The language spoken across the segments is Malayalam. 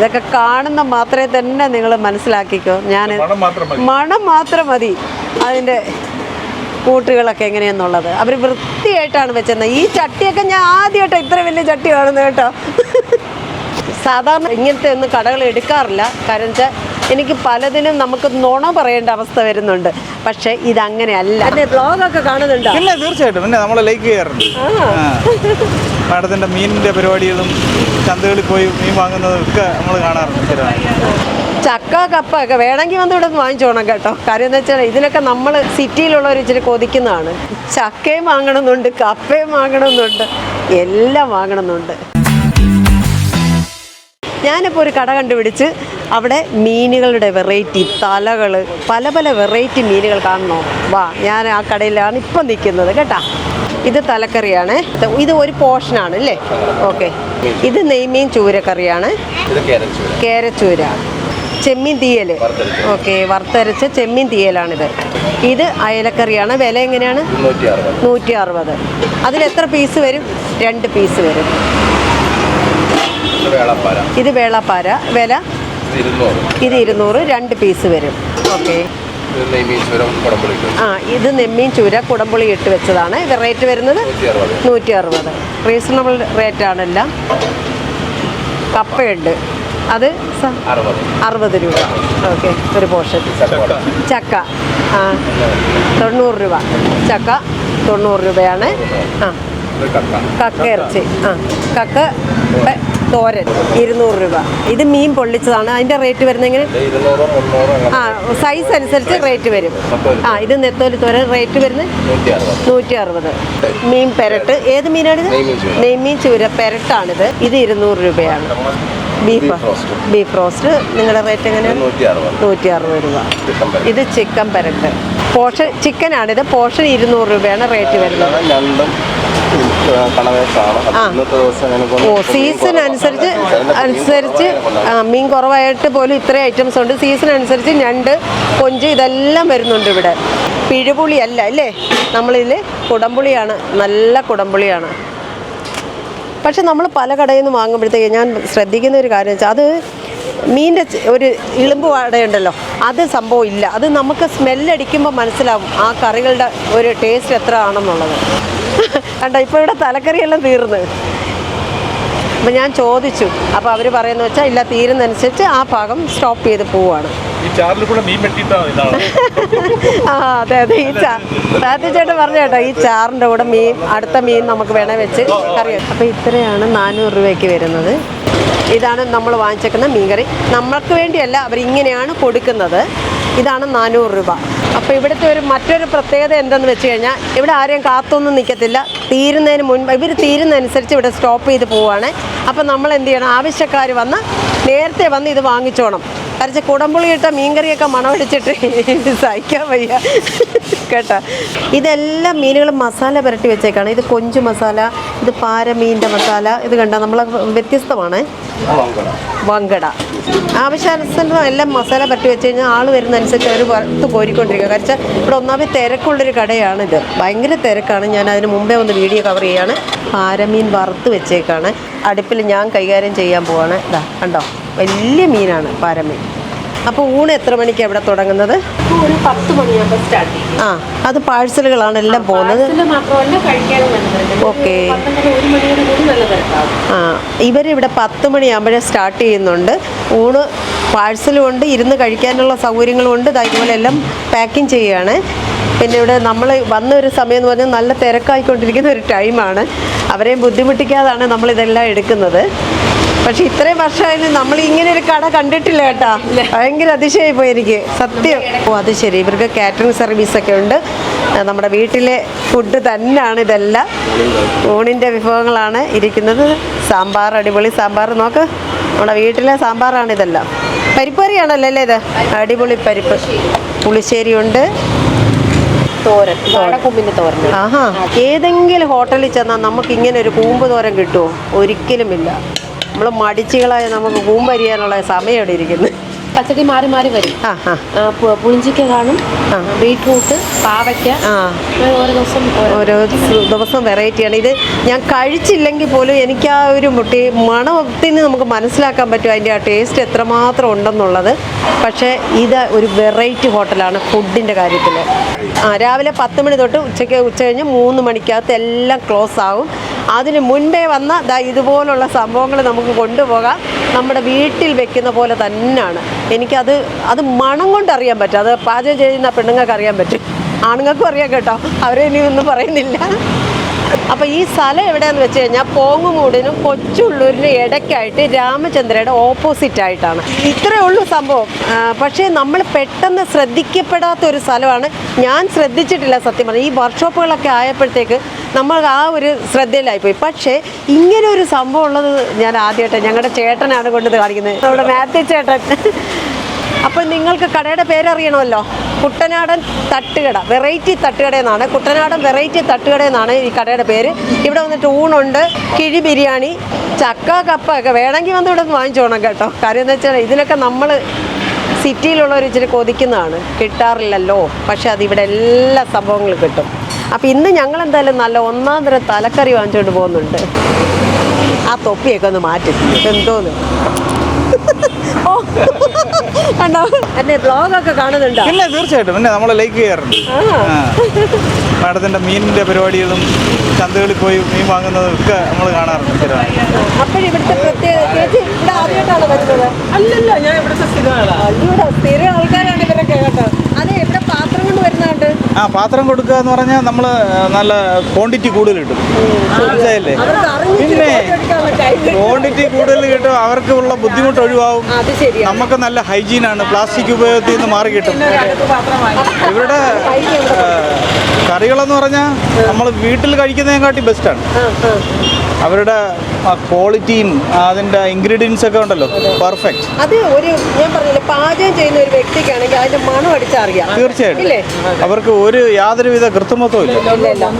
ഇതൊക്കെ കാണുന്ന മാത്രമേ തന്നെ നിങ്ങൾ മനസ്സിലാക്കിക്കോ. ഞാൻ മണം മാത്രം മതി. അതിന്റെ കൂട്ടുകളൊക്കെ എങ്ങനെയെന്നുള്ളത്. അവർ വൃത്തിയായിട്ടാണ് വെച്ചത് ഈ ചട്ടിയൊക്കെ ഞാൻ ആദ്യമായിട്ടോ ഇത്ര വലിയ ചട്ടി കാണുന്നത് കേട്ടോ. സാധാരണ ഇങ്ങനത്തെ ഒന്നും കടകൾ എടുക്കാറില്ല. കാരണം വെച്ചാൽ എനിക്ക് പലതിനും നമുക്ക് നുണ പറയേണ്ട അവസ്ഥ വരുന്നുണ്ട്. പക്ഷെ ഇതങ്ങനെയല്ല. ബ്ലോഗൊക്കെ കാണുന്നുണ്ടോ? പിന്നെ തീർച്ചയായിട്ടും. പിന്നെ നമ്മളെ ലൈക്ക് ചെയ്യാറുണ്ട്. മാഡത്തിന്റെ മീനിന്റെ പരിപാടികളും ചന്തകളിൽ പോയി മീൻ വാങ്ങുന്നതും ഒക്കെ നമ്മൾ കാണാറുണ്ട്. ചക്ക കപ്പ ഒക്കെ വേണമെങ്കിൽ വന്ന് ഇവിടെ വാങ്ങിച്ചോണം കേട്ടോ. കാര്യം എന്താ വെച്ചാൽ ഇതിനൊക്കെ നമ്മൾ സിറ്റിയിലുള്ളവർ ഇച്ചിരി കൊതിക്കുന്നതാണ്. ചക്കയും വാങ്ങണമെന്നുണ്ട് കപ്പയും വാങ്ങണമെന്നുണ്ട് എല്ലാം വാങ്ങണമെന്നുണ്ട്. ഞാനിപ്പോൾ ഒരു കട കണ്ടുപിടിച്ച് അവിടെ മീനുകളുടെ വെറൈറ്റി തലകൾ പല പല വെറൈറ്റി മീനുകൾ കാണണോ വാ ഞാൻ ആ കടയിലാണ് ഇപ്പം നിൽക്കുന്നത് കേട്ടാ. ഇത് തലക്കറിയാണ്. ഇത് ഒരു പോർഷനാണ് അല്ലേ? ഓക്കെ. ഇത് നെയ്മീൻ ചൂരക്കറിയാണ്. കേരച്ചൂര ചെമ്മീൻ തീയൽ ഓക്കെ വറുത്തരച്ച ചെമ്മീൻ തീയലാണിത്. ഇത് അയലക്കറിയാണ്. വില എങ്ങനെയാണ്? നൂറ്റി അറുപത് അതിൽ എത്ര പീസ് വരും? രണ്ട് പീസ് വരും. ഇത് വേളപ്പാര. വില? ഇത് ഇരുന്നൂറ് രണ്ട് പീസ് വരും. ഓക്കെ ആ ഇത് നെമ്മീൻ ചൂര കുടംപുളി ഇട്ട് വെച്ചതാണ്. ഇത് റേറ്റ് വരുന്നത് നൂറ്റി അറുപത് റീസണബിൾ റേറ്റ് എല്ലാം കപ്പയുണ്ട്. അത് അറുപത്. രൂപ. ഓക്കെ ഒരു പോർഷൻ ചക്ക. ആ. തൊണ്ണൂറ് രൂപ. ചക്ക തൊണ്ണൂറ് രൂപയാണ്. ആ. കക്ക. കക്ക ഇറച്ചി. ആ. കക്ക തോരൻ ഇരുന്നൂറ് രൂപ. ഇത് മീൻ പൊള്ളിച്ചതാണ്. അതിന്റെ റേറ്റ് വരുന്നെങ്കിൽ ആ സൈസ് അനുസരിച്ച് റേറ്റ് വരും. ആ ഇത് നെത്തോലി തോരൻ റേറ്റ് വരുന്നത് നൂറ്റി അറുപത് മീൻ പെരട്ട്. ഏത് മീനാണിത്? നെയ്മീൻ ചൂര. പെരട്ടാണിത്. ഇത് ഇരുന്നൂറ് രൂപയാണ്. Beef. Beef roast. Beef roast. നിങ്ങളുടെ റേറ്റ് എങ്ങനെ എങ്ങനെയാണ്? നൂറ്റി അറുപത് രൂപ. ഇത് ചിക്കൻ പെരട്ട്. പോഷൻ ചിക്കനാണിത്. പോഷൻ ഇരുന്നൂറ് രൂപയാണ് റേറ്റ് വരുന്നത്. ഓ സീസൺ അനുസരിച്ച് അനുസരിച്ച് മീൻ കുറവായിട്ട് പോലും ഇത്രയും ഐറ്റംസ് ഉണ്ട്. സീസൺ അനുസരിച്ച് ഞണ്ട് കൊഞ്ച് ഇതെല്ലാം വരുന്നുണ്ട് ഇവിടെ. പിഴുപുളി അല്ല? അല്ലേ നമ്മളിതിൽ കുടംപുളിയാണ്. നല്ല കുടംപുളിയാണ്. പക്ഷെ നമ്മൾ പല കടയിൽ നിന്ന് വാങ്ങുമ്പോഴത്തേക്ക് ഞാൻ ശ്രദ്ധിക്കുന്ന ഒരു കാര്യം വെച്ചാൽ അത് മീനിന്റെ ഒരു ഇളുമ്പ് വാടയുണ്ടല്ലോ. അത് സംഭവം ഇല്ല. അത് നമുക്ക് സ്മെല്ലടിക്കുമ്പോൾ മനസ്സിലാവും ആ കറികളുടെ ഒരു ടേസ്റ്റ് എത്ര ആണെന്നുള്ളത് കണ്ടോ ഇപ്പോൾ ഇവിടെ തലക്കറിയെല്ലാം തീർന്ന്. അപ്പം ഞാൻ ചോദിച്ചു. അപ്പോൾ അവർ പറയുന്നത് വെച്ചാൽ ഇല്ല തീരുന്നതനുസരിച്ച് ആ ഭാഗം സ്റ്റോപ്പ് ചെയ്ത് പോവുകയാണ് ആ അതെ അതെ ഈ ചാ ചേട്ടൻ പറഞ്ഞു കേട്ടോ ഈ ചാറിന്റെ കൂടെ മീൻ അടുത്ത മീൻ നമുക്ക് വേണേ വെച്ച് കറി അപ്പോൾ ഇത്രയാണ് നാനൂറ് രൂപയ്ക്ക് വരുന്നത്. ഇതാണ് നമ്മൾ വാങ്ങിച്ചേക്കുന്ന മീൻകറി. നമ്മൾക്ക് വേണ്ടിയല്ല അവർ ഇങ്ങനെയാണ് കൊടുക്കുന്നത്. ഇതാണ് നാനൂറ് രൂപ. അപ്പോൾ ഇവിടുത്തെ ഒരു മറ്റൊരു പ്രത്യേകത എന്തെന്ന് വെച്ച് കഴിഞ്ഞാൽ ഇവിടെ ആരെയും കാത്തൊന്നും നിൽക്കത്തില്ല. തീരുന്നതിന് മുൻപ് ഇവർ തീരുന്നതനുസരിച്ച് ഇവിടെ സ്റ്റോപ്പ് ചെയ്ത് പോവുകയാണ് അപ്പോൾ നമ്മൾ എന്ത് ചെയ്യണം? ആവശ്യക്കാർ വന്ന് നേരത്തെ വന്ന് ഇത് വാങ്ങിച്ചോണം. കാരണം കുടംപുളിയിട്ട മീൻകറിയൊക്കെ മണമടിച്ചിട്ട് സഹിക്കാൻ വയ്യ. കേട്ടോ? ഇതെല്ലാം മീനുകൾ മസാല പുരട്ടി വെച്ചേക്കാണ്. ഇത് കൊഞ്ചു മസാല ഇത് പാരമീന്റെ മസാല ഇത് കണ്ട? നമ്മൾ വ്യത്യസ്തമാണ്. വങ്കട. ആവശ്യാനുസരണം എല്ലാം മസാല പുരട്ടി വെച്ച് കഴിഞ്ഞാൽ ആൾ വരുന്നതനുസരിച്ച് അവർ പുറത്ത് കോരിക്കൊണ്ടിരിക്കുക. കാരണം വെച്ചാൽ ഇവിടെ ഒന്നാമത് തിരക്കുള്ളൊരു കടയാണിത്. ഭയങ്കര തിരക്കാണ്. ഞാൻ അതിന് മുമ്പേ ഒന്ന് വീഡിയോ കവർ ചെയ്യാണ്. പാരമീൻ വറുത്ത് വെച്ചേക്കാണ്. അടുപ്പിൽ ഞാൻ കൈകാര്യം ചെയ്യാൻ പോവാണ്. ഇതാ കണ്ടോ? വലിയ മീനാണ് പാരമീൻ. അപ്പോൾ ഊണ് എത്ര മണിക്ക് ഇവിടെ തുടങ്ങുന്നത്? ഒരു പത്ത് മണിയാകുമ്പോൾ സ്റ്റാർട്ട് ചെയ്യും. ആ അത് പാഴ്സലുകളാണ് എല്ലാം പോകുന്നത്? ഓക്കെ. ആ ഇവരിവിടെ പത്ത് മണിയാകുമ്പോഴേ സ്റ്റാർട്ട് ചെയ്യുന്നുണ്ട്. ഊണ് പാഴ്സലും ഉണ്ട് ഇരുന്ന് കഴിക്കാനുള്ള സൗകര്യങ്ങളും ഉണ്ട്. ഇതുപോലെ എല്ലാം പാക്കിംഗ് ചെയ്യുകയാണ്. പിന്നെ ഇവിടെ നമ്മൾ വന്ന ഒരു സമയം എന്ന് പറഞ്ഞാൽ നല്ല തിരക്കായിക്കൊണ്ടിരിക്കുന്ന ഒരു ടൈമാണ്. അവരെയും ബുദ്ധിമുട്ടിക്കാതാണ് നമ്മളിതെല്ലാം എടുക്കുന്നത്. പക്ഷെ ഇത്രയും വർഷമായാലും നമ്മൾ ഇങ്ങനെ ഒരു കട കണ്ടിട്ടില്ല കേട്ടാ. ഭയങ്കര അതിശയായി പോയി എനിക്ക്. സത്യം. ഓ അത് ശരി. ഇവർക്ക് കാറ്ററിംഗ് സർവീസ് ഒക്കെ ഉണ്ട് നമ്മുടെ വീട്ടിലെ ഫുഡ് തന്നെയാണ് ഇതെല്ലാം. ഊണിന്റെ വിഭവങ്ങളാണ് ഇരിക്കുന്നത്. സാമ്പാർ അടിപൊളി സാമ്പാർ. നോക്ക് നമ്മുടെ വീട്ടിലെ സാമ്പാറാണ് ഇതെല്ലാം. പരിപ്പറിയാണല്ലോ അല്ലേ ഇത്? അടിപൊളി പരിപ്പ്. പുളിശ്ശേരി ഉണ്ട് തോരൻ വാഴക്കൊമ്പിന്റെ തോരൻ. ആഹാ. ഏതെങ്കിലും ഹോട്ടലിൽ ചെന്നാൽ നമുക്ക് ഇങ്ങനെ ഒരു കൂമ്പ് തോരൻ കിട്ടുമോ ഒരിക്കലുമില്ല നമ്മൾ മടിച്ചുകളായ നമുക്ക് കൂമ്പരിയാനുള്ള സമയം ഇവിടെ ഇരിക്കുന്നത് പച്ചക്കറി മാറി മാറി വരും. പുളിഞ്ചിക്ക കാണും. ബീട്രൂട്ട് പാവയ്ക്ക. ഓരോ ദിവസം ഓരോ ദിവസം വെറൈറ്റിയാണ്. ഇത് ഞാൻ കഴിച്ചില്ലെങ്കിൽ പോലും എനിക്ക് ആ ഒരു മുട്ടി മണത്തിന് നമുക്ക് മനസ്സിലാക്കാൻ പറ്റും അതിന്റെ ആ ടേസ്റ്റ് എത്രമാത്രം ഉണ്ടെന്നുള്ളത്. പക്ഷേ ഇത് ഒരു വെറൈറ്റി ഹോട്ടലാണ് ഫുഡിന്റെ കാര്യത്തിൽ. ആ രാവിലെ പത്ത് മണി തൊട്ട് ഉച്ചയ്ക്ക് ഉച്ച കഴിഞ്ഞ് മൂന്ന് മണിക്കകത്ത് എല്ലാം ക്ലോസ് ആകും അതിന് മുൻപേ വന്ന ഇതുപോലുള്ള സംഭവങ്ങൾ നമുക്ക് കൊണ്ടുപോകാം. നമ്മുടെ വീട്ടിൽ വെക്കുന്ന പോലെ തന്നെയാണ്. എനിക്കത് അത് മണം കൊണ്ട് അറിയാൻ പറ്റും. അത് പാചകം ചെയ്യുന്ന പെണ്ണുങ്ങൾക്ക് അറിയാൻ പറ്റും. ആണുങ്ങൾക്കും അറിയാം കേട്ടോ. അവരെ ഇനി ഒന്നും പറയുന്നില്ല. അപ്പോൾ ഈ സ്ഥലം എവിടെയാന്ന് വെച്ച് കഴിഞ്ഞാൽ പോങ്ങുമൂടിനും കൊച്ചുള്ളൂരിനും ഇടയ്ക്കായിട്ട് രാമചന്ദ്രയുടെ ഓപ്പോസിറ്റ് ആയിട്ടാണ്. ഇത്രയേ ഉള്ളൂ സംഭവം. പക്ഷേ നമ്മൾ പെട്ടെന്ന് ശ്രദ്ധിക്കപ്പെടാത്ത ഒരു സ്ഥലമാണ്. ഞാൻ ശ്രദ്ധിച്ചിട്ടില്ല സത്യം പറഞ്ഞാൽ ഈ വർക്ക്ഷോപ്പുകളൊക്കെ ആയപ്പോഴത്തേക്ക് നമ്മൾ ആ ഒരു ശ്രദ്ധയിലായിപ്പോയി. പക്ഷേ ഇങ്ങനെ ഒരു സംഭവം ഉള്ളത് ഞാൻ ആദ്യമായിട്ട് ഞങ്ങളുടെ ചേട്ടനാണ് കൊണ്ടത് കാണിക്കുന്നത്. നമ്മുടെ മാത്യു ചേട്ടൻ. അപ്പോൾ നിങ്ങൾക്ക് കടയുടെ പേരറിയണമല്ലോ? കുട്ടനാടൻ തട്ടുകട. വെറൈറ്റി തട്ടുകട എന്നാണ്. കുട്ടനാടൻ വെറൈറ്റി തട്ടുകട എന്നാണ് ഈ കടയുടെ പേര്. ഇവിടെ വന്നിട്ട് ഊണുണ്ട് കിഴി ബിരിയാണി ചക്ക കപ്പ ഒക്കെ വേണമെങ്കിൽ വന്ന് ഇവിടെ വാങ്ങിച്ചോണം കേട്ടോ. കാര്യം എന്ന് വെച്ചാൽ ഇതിനൊക്കെ നമ്മൾ സിറ്റിയിലുള്ളവർ ഇച്ചിരി കൊതിക്കുന്നതാണ്. കിട്ടാറില്ലല്ലോ. പക്ഷെ ഇവിടെ എല്ലാ സംഭവങ്ങളും കിട്ടും. അപ്പം ഇന്ന് ഞങ്ങൾ എന്തായാലും നല്ല ഒന്നാം തരം തലക്കറി വാങ്ങിച്ചുകൊണ്ട് പോകുന്നുണ്ട്. ആ തൊപ്പിയൊക്കെ ഒന്ന് മാറ്റി. എന്തോന്ന്? കണ്ടോ? എന്നെ ബ്ലോഗൊക്കെ കാണുന്നുണ്ടോ? പിന്നെ തീർച്ചയായിട്ടും. പിന്നെ നമ്മൾ ലൈക്ക് ചെയ്യാറുണ്ട് ആ. മീനിന്റെ പരിപാടികളും ചന്തകളിൽ പോയി മീൻ വാങ്ങുന്നതും ഒക്കെ നമ്മൾ കാണാറുണ്ട് അപ്പോഴിവിടുത്തെ പ്രത്യേക ചേച്ചി ഇവിടെ ആദ്യമായിട്ടാണ് വരുന്നത്? അല്ലല്ല ഞാൻ സ്ഥിര ആൾക്കാരാണ് ഇവരൊക്കെ കേട്ടോ അതെ ഇവിടെ പാത്രം കൊണ്ട് വരുന്നുണ്ട് ആ പാത്രം കൊടുക്കുക എന്ന് പറഞ്ഞാൽ നമ്മൾ നല്ല ക്വാണ്ടിറ്റി കൂടുതൽ കിട്ടും. മനസ്സിലായില്ലേ? പിന്നെ ക്വാണ്ടിറ്റി കൂടുതൽ കിട്ടും അവർക്ക് ഉള്ള ബുദ്ധിമുട്ട് ഒഴിവാകും നമുക്ക് നല്ല ഹൈജീനാണ് പ്ലാസ്റ്റിക് ഉപയോഗത്തിൽ നിന്ന് മാറി കിട്ടും. ഇവരുടെ കറികളെന്ന് പറഞ്ഞാൽ നമ്മൾ വീട്ടിൽ കഴിക്കുന്നതിനെക്കാട്ടി ബെസ്റ്റാണ്. അവരുടെ ആ ക്വാളിറ്റിയും അതിന്റെ ഇൻഗ്രീഡിയൻസ് ഒക്കെ ഉണ്ടല്ലോ. പെർഫെക്റ്റ് അത് ഒരു ഞാൻ പറഞ്ഞില്ല പാചകം ചെയ്യുന്ന ഒരു വ്യക്തിക്കാണെങ്കിൽ അതിന്റെ മണം അടിച്ചറിയാം. തീർച്ചയായിട്ടും. അവർക്ക് ഒരു യാതൊരുവിധ കൃത്രിമത്വം ഇല്ല.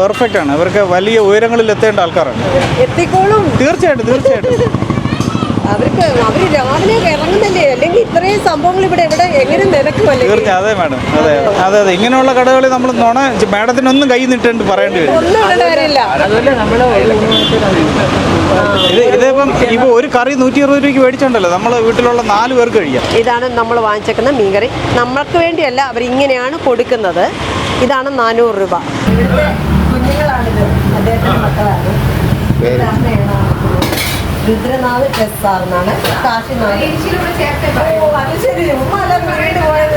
പെർഫെക്റ്റ് ആണ്. അവർക്ക് വലിയ ഉയരങ്ങളിൽ എത്തേണ്ട ആൾക്കാരാണ്. എത്തിക്കോളും. തീർച്ചയായിട്ടും തീർച്ചയായിട്ടും. അവർക്ക് അവർ രാവിലെ ഇറങ്ങുന്നില്ലേ? അല്ലെങ്കിൽ ഇത്രയും സംഭവങ്ങൾ ഇവിടെ ഇവിടെ എങ്ങനെ നിരക്കുമല്ലേ തീർച്ചയായും അതെ മാഡം. അതെ അതെ അതെ. ഇങ്ങനെയുള്ള കടകളിൽ നമ്മൾ നുണ മാഡത്തിനൊന്നും കൈ നിട്ടുണ്ട് പറയേണ്ടി വരും ഒന്നും ഇടേണ്ട കാര്യമില്ല. ഇത് ഇതിപ്പം ഇപ്പോൾ ഒരു കറി നൂറ്റി ഇരുപത് രൂപയ്ക്ക് മേടിച്ചോണ്ടല്ലോ. നമ്മൾ വീട്ടിലുള്ള നാല് പേർക്ക് കഴിയാം ഇതാണ് നമ്മൾ വാങ്ങിച്ചേക്കുന്ന മീൻകറി. നമ്മൾക്ക് വേണ്ടിയല്ല അവർ ഇങ്ങനെയാണ് കൊടുക്കുന്നത്. ഇതാണ് നാനൂറ് രൂപ. കുഞ്ഞുങ്ങളാണിത്. അദ്ദേഹത്തിന്റെ മക്കളാണ്. രുദ്രനാഥ് എസ് ആർ എന്നാണ്. കാശിനാഥ്. ഓ അത് ശരി ഉമ്മ അല്ല പോയത്